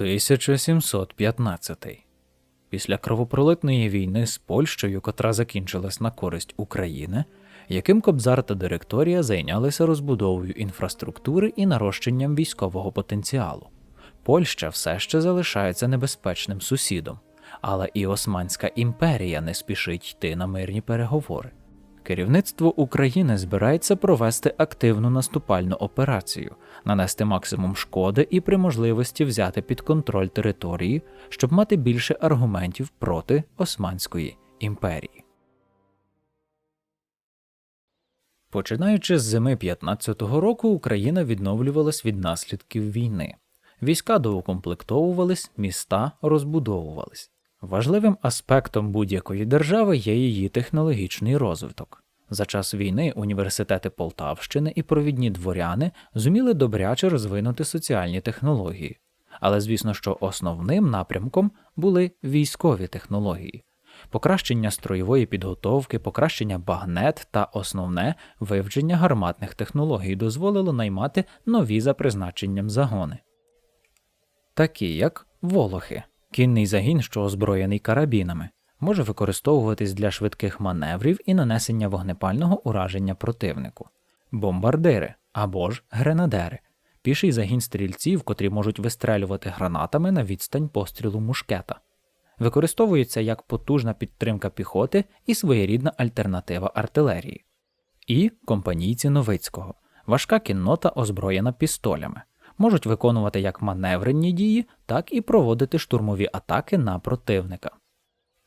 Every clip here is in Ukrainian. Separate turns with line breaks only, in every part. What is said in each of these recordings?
1715. Після кровопролитної війни з Польщею, котра закінчилась на користь України, яким Кобзар та директорія зайнялися розбудовою інфраструктури і нарощенням військового потенціалу. Польща все ще залишається небезпечним сусідом, але і Османська імперія не спішить йти на мирні переговори. Керівництво України збирається провести активну наступальну операцію, нанести максимум шкоди і при можливості взяти під контроль території, щоб мати більше аргументів проти Османської імперії. Починаючи з зими 15-го року, Україна відновлювалась від наслідків війни. Війська доукомплектовувались, міста розбудовувались. Важливим аспектом будь-якої держави є її технологічний розвиток. За час війни університети Полтавщини і провідні дворяни зуміли добряче розвинути соціальні технології. Але звісно, що основним напрямком були військові технології, покращення строєвої підготовки, покращення багнет та основне вивчення гарматних технологій дозволило наймати нові за призначенням загони, такі як волохи, кінний загін, що озброєний карабінами, може використовуватись для швидких маневрів і нанесення вогнепального ураження противнику, бомбардири або ж гренадери, піший загін стрільців, котрі можуть вистрелювати гранатами на відстань пострілу мушкета. Використовується як потужна підтримка піхоти і своєрідна альтернатива артилерії, і компанійці Новицького, важка кіннота озброєна пістолями, можуть виконувати як маневренні дії, так і проводити штурмові атаки на противника.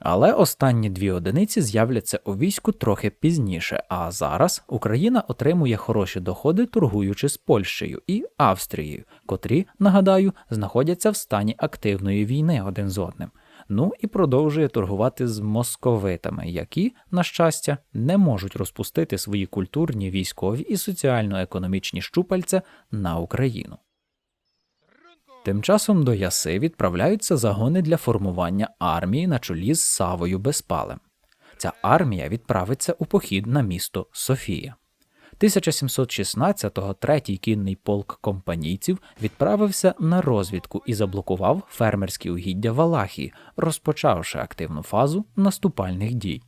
Але останні дві одиниці з'являться у війську трохи пізніше, а зараз Україна отримує хороші доходи, торгуючи з Польщею і Австрією, котрі, нагадаю, знаходяться в стані активної війни один з одним. Ну і продовжує торгувати з московитами, які, на щастя, не можуть розпустити свої культурні, військові і соціально-економічні щупальця на Україну. Тим часом до Яси відправляються загони для формування армії на чолі з Савою Безпалем. Ця армія відправиться у похід на місто Софія. 1716-го третій кінний полк компанійців відправився на розвідку і заблокував фермерські угіддя Валахії, розпочавши активну фазу наступальних дій.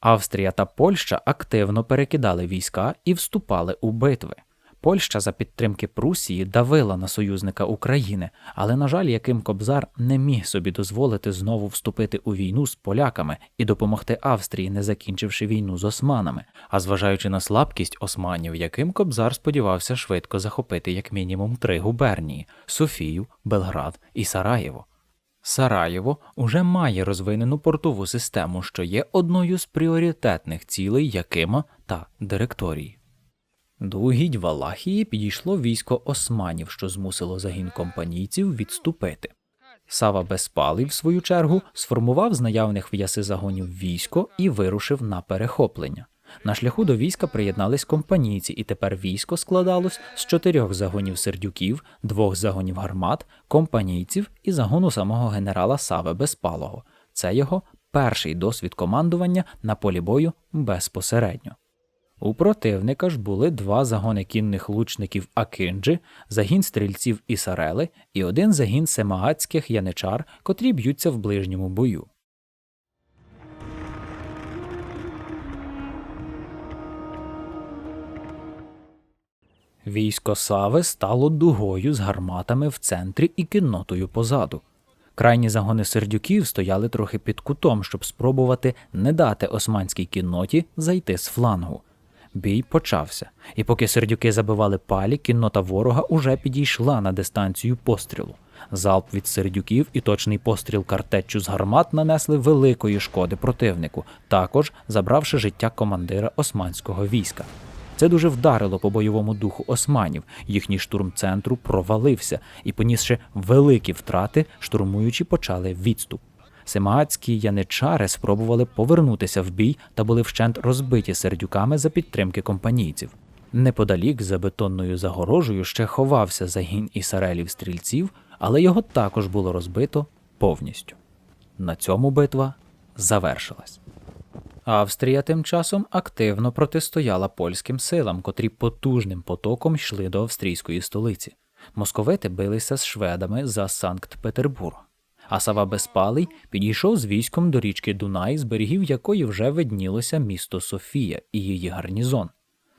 Австрія та Польща активно перекидали війська і вступали у битви. Польща за підтримки Прусії давила на союзника України, але, на жаль, яким Кобзар не міг собі дозволити знову вступити у війну з поляками і допомогти Австрії, не закінчивши війну з османами. А зважаючи на слабкість османів, яким Кобзар сподівався швидко захопити як мінімум три губернії Софію, Белград і Сараєво. Сараєво уже має розвинену портову систему, що є одною з пріоритетних цілей Якима та директорії. До угідь Валахії підійшло військо османів, що змусило загін компанійців відступити. Сава Безпалий, в свою чергу, сформував з наявних в яси загонів військо і вирушив на перехоплення. На шляху до війська приєднались компанійці, і тепер військо складалось з чотирьох загонів сердюків, двох загонів гармат, компанійців і загону самого генерала Саве Безпалого. Це його перший досвід командування на полі бою безпосередньо. У противника ж були два загони кінних лучників Акинджи, загін стрільців Ісарели і один загін семагацьких яничар, котрі б'ються в ближньому бою. Військо Сави стало дугою з гарматами в центрі і кіннотою позаду. Крайні загони сердюків стояли трохи під кутом, щоб спробувати не дати османській кінноті зайти з флангу. Бій почався, і поки сердюки забивали палі, кіннота ворога уже підійшла на дистанцію пострілу. Залп від сердюків і точний постріл картеччю з гармат нанесли великої шкоди противнику, також забравши життя командира османського війська. Це дуже вдарило по бойовому духу османів. Їхній штурм центру провалився і, понісши великі втрати, штурмуючі почали відступ. Семаацькі яничари спробували повернутися в бій та були вщент розбиті сердюками за підтримки компанійців. Неподалік за бетонною загорожею ще ховався загін ісарелів стрільців, але його також було розбито повністю. На цьому битва завершилась. Австрія тим часом активно протистояла польським силам, котрі потужним потоком йшли до австрійської столиці. Московити билися з шведами за Санкт-Петербург. А Сава Безпалий підійшов з військом до річки Дунай, з берегів якої вже виднілося місто Софія і її гарнізон.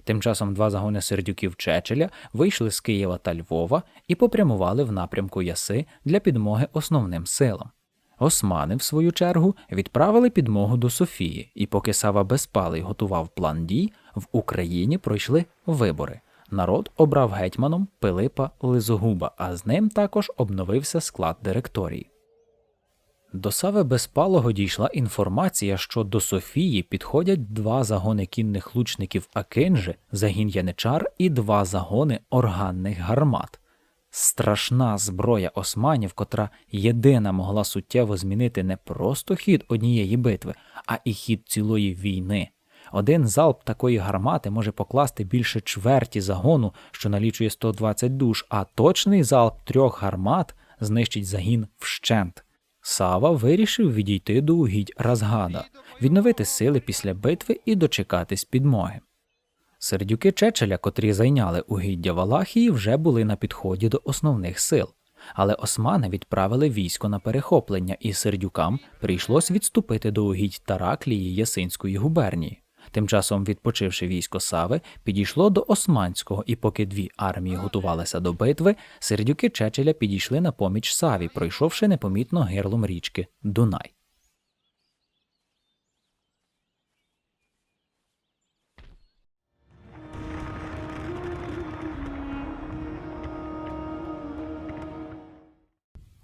Тим часом два загони сердюків Чечеля вийшли з Києва та Львова і попрямували в напрямку Яси для підмоги основним силам. Османи, в свою чергу, відправили підмогу до Софії, і поки Сава Безпалий готував план дій, в Україні пройшли вибори. Народ обрав гетьманом Пилипа Лизогуба, а з ним також обновився склад директорії. До Сави Безпалого дійшла інформація, що до Софії підходять два загони кінних лучників Акинжи, загін Яничар і два загони органних гармат. Страшна зброя османів, котра єдина могла суттєво змінити не просто хід однієї битви, а і хід цілої війни. Один залп такої гармати може покласти більше чверті загону, що налічує 120 душ, а точний залп трьох гармат знищить загін вщент. Сава вирішив відійти до угідь Разгада, відновити сили після битви і дочекатись підмоги. Сердюки Чечеля, котрі зайняли угіддя Валахії, вже були на підході до основних сил, але османи відправили військо на перехоплення, і сердюкам прийшлось відступити до угідь Тараклії Ясинської губернії. Тим часом, відпочивши військо Сави, підійшло до Османського, і поки дві армії готувалися до битви, сердюки Чечеля підійшли на поміч Саві, пройшовши непомітно гирлом річки Дунай.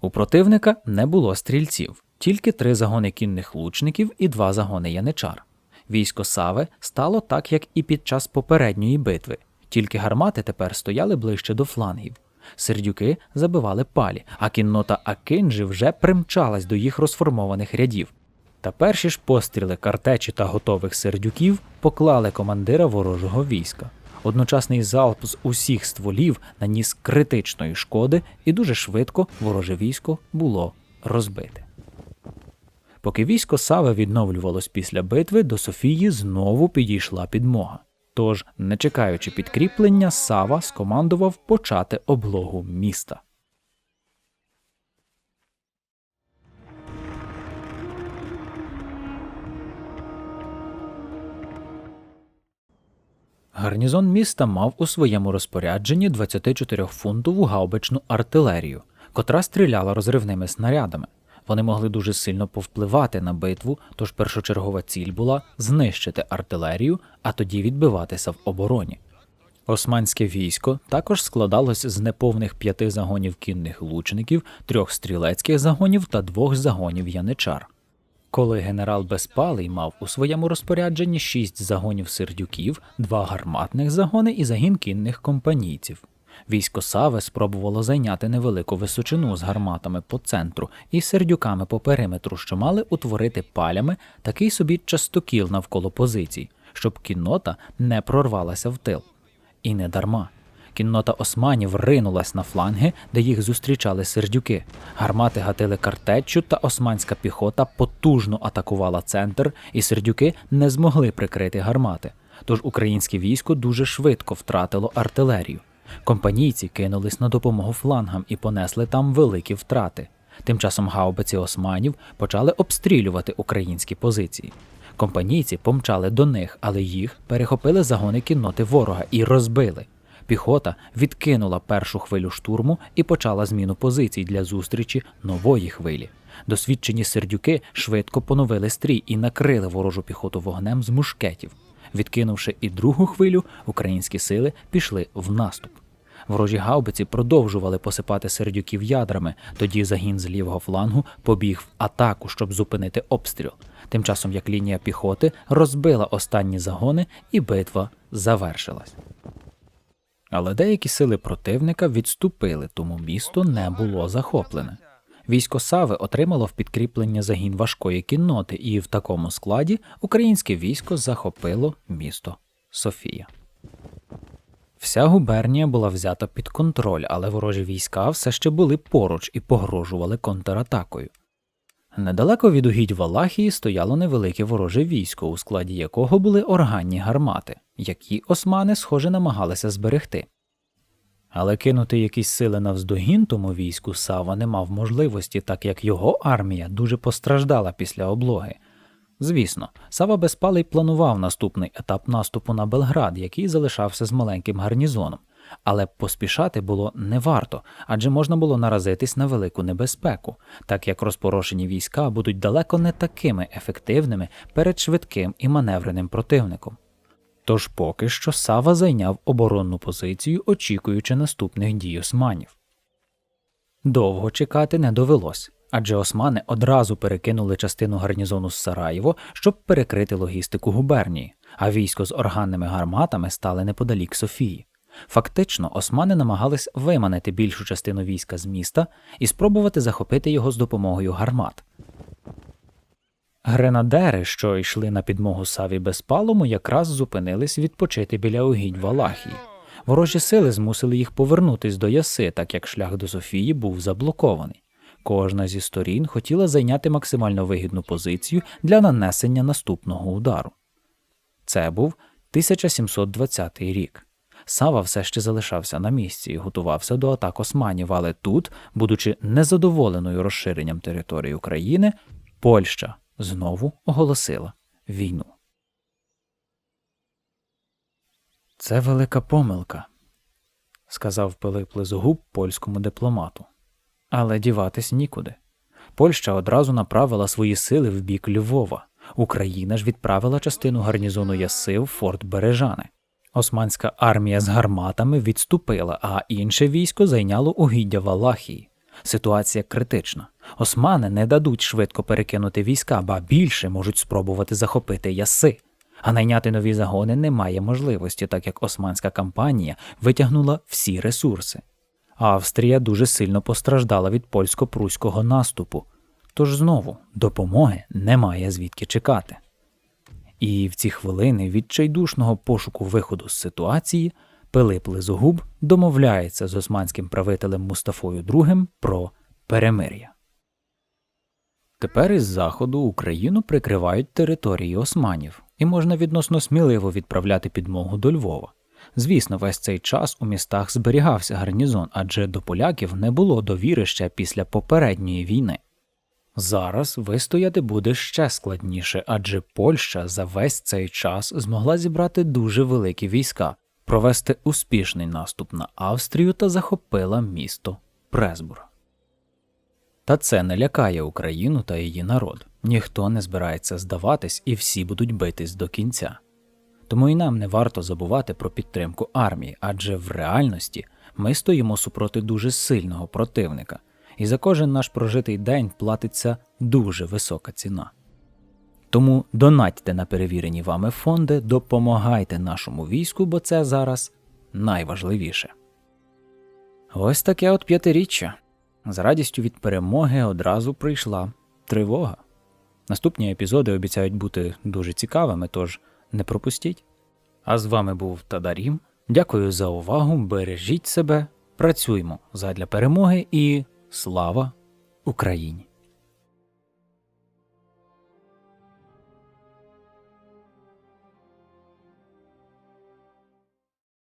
У противника не було стрільців, тільки три загони кінних лучників і два загони яничар. Військо Сави стало так, як і під час попередньої битви, тільки гармати тепер стояли ближче до флангів. Сердюки забивали палі, а кіннота Акинджі вже примчалась до їх розформованих рядів. Та перші ж постріли картечі та готових сердюків поклали командира ворожого війська. Одночасний залп з усіх стволів наніс критичної шкоди, і дуже швидко вороже військо було розбите. Поки військо Сави відновлювалось після битви, до Софії знову підійшла підмога. Тож, не чекаючи підкріплення, Сава скомандував почати облогу міста. Гарнізон міста мав у своєму розпорядженні 24-фунтову гаубичну артилерію, котра стріляла розривними снарядами. Вони могли дуже сильно повпливати на битву, тож першочергова ціль була знищити артилерію, а тоді відбиватися в обороні. Османське військо також складалось з неповних п'яти загонів кінних лучників, трьох стрілецьких загонів та двох загонів яничар. Коли генерал Безпалий мав у своєму розпорядженні шість загонів сердюків, два гарматних загони і загін кінних компанійців. Військо Саве спробувало зайняти невелику височину з гарматами по центру і сердюками по периметру, що мали утворити палями такий собі частокіл навколо позицій, щоб кіннота не прорвалася в тил. І не дарма. Кіннота османів ринулась на фланги, де їх зустрічали сердюки. Гармати гатили картеччю, та османська піхота потужно атакувала центр, і сердюки не змогли прикрити гармати. Тож українське військо дуже швидко втратило артилерію. Компанійці кинулись на допомогу флангам і понесли там великі втрати. Тим часом гаубиці османів почали обстрілювати українські позиції. Компанійці помчали до них, але їх перехопили загони кінноти ворога і розбили. Піхота відкинула першу хвилю штурму і почала зміну позицій для зустрічі нової хвилі. Досвідчені сердюки швидко поновили стрій і накрили ворожу піхоту вогнем з мушкетів. Відкинувши і другу хвилю, українські сили пішли в наступ. Ворожі гаубиці продовжували посипати сердюків ядрами, тоді загін з лівого флангу побіг в атаку, щоб зупинити обстріл. Тим часом як лінія піхоти розбила останні загони, і битва завершилась. Але деякі сили противника відступили, тому місто не було захоплене. Військо Сави отримало в підкріплення загін важкої кінноти, і в такому складі українське військо захопило місто Софія. Вся губернія була взята під контроль, але ворожі війська все ще були поруч і погрожували контратакою. Недалеко від угідь Валахії стояло невелике вороже військо, у складі якого були органні гармати, які османи, схоже, намагалися зберегти. Але кинути якісь сили навздогін тому війську Сава не мав можливості, так як його армія дуже постраждала після облоги. Звісно, Сава Безпалий планував наступний етап наступу на Белград, який залишався з маленьким гарнізоном. Але поспішати було не варто, адже можна було наразитись на велику небезпеку, так як розпорошені війська будуть далеко не такими ефективними перед швидким і маневреним противником. Тож поки що Сава зайняв оборонну позицію, очікуючи наступних дій османів. Довго чекати не довелось, адже османи одразу перекинули частину гарнізону з Сараєво, щоб перекрити логістику губернії, а військо з органними гарматами стали неподалік Софії. Фактично, османи намагались виманити більшу частину війська з міста і спробувати захопити його з допомогою гармат. Гренадери, що йшли на підмогу Саві Безпалому, якраз зупинились відпочити біля угідь Валахії. Ворожі сили змусили їх повернутись до Яси, так як шлях до Софії був заблокований. Кожна зі сторін хотіла зайняти максимально вигідну позицію для нанесення наступного удару. Це був 1720 рік. Сава все ще залишався на місці і готувався до атак османів, але тут, будучи незадоволеною розширенням території України, Польща знову оголосила війну. Це велика помилка, сказав Пилип Лизогуб польському дипломату. Але діватись нікуди. Польща одразу направила свої сили в бік Львова. Україна ж відправила частину гарнізону Яси в форт Бережани. Османська армія з гарматами відступила, а інше військо зайняло угіддя Валахії. Ситуація критична. Османи не дадуть швидко перекинути війська, ба більше можуть спробувати захопити яси. А найняти нові загони немає можливості, так як османська кампанія витягнула всі ресурси. Австрія дуже сильно постраждала від польсько-пруського наступу, тож знову допомоги немає звідки чекати. І в ці хвилини відчайдушного пошуку виходу з ситуації Пилип Лизогуб домовляється з османським правителем Мустафою II про перемир'я. Тепер із заходу Україну прикривають території османів, і можна відносно сміливо відправляти підмогу до Львова. Звісно, весь цей час у містах зберігався гарнізон, адже до поляків не було довіри ще після попередньої війни. Зараз вистояти буде ще складніше, адже Польща за весь цей час змогла зібрати дуже великі війська, провести успішний наступ на Австрію та захопила місто Пресбур. Та це не лякає Україну та її народ. Ніхто не збирається здаватись і всі будуть битись до кінця. Тому і нам не варто забувати про підтримку армії, адже в реальності ми стоїмо супроти дуже сильного противника, і за кожен наш прожитий день платиться дуже висока ціна. Тому донатьте на перевірені вами фонди, допомагайте нашому війську, бо це зараз найважливіше. Ось таке от п'ятиріччя. З радістю від перемоги одразу прийшла тривога. Наступні епізоди обіцяють бути дуже цікавими, тож не пропустіть. А з вами був Тадарім. Дякую за увагу. Бережіть себе, працюймо задля перемоги і слава Україні!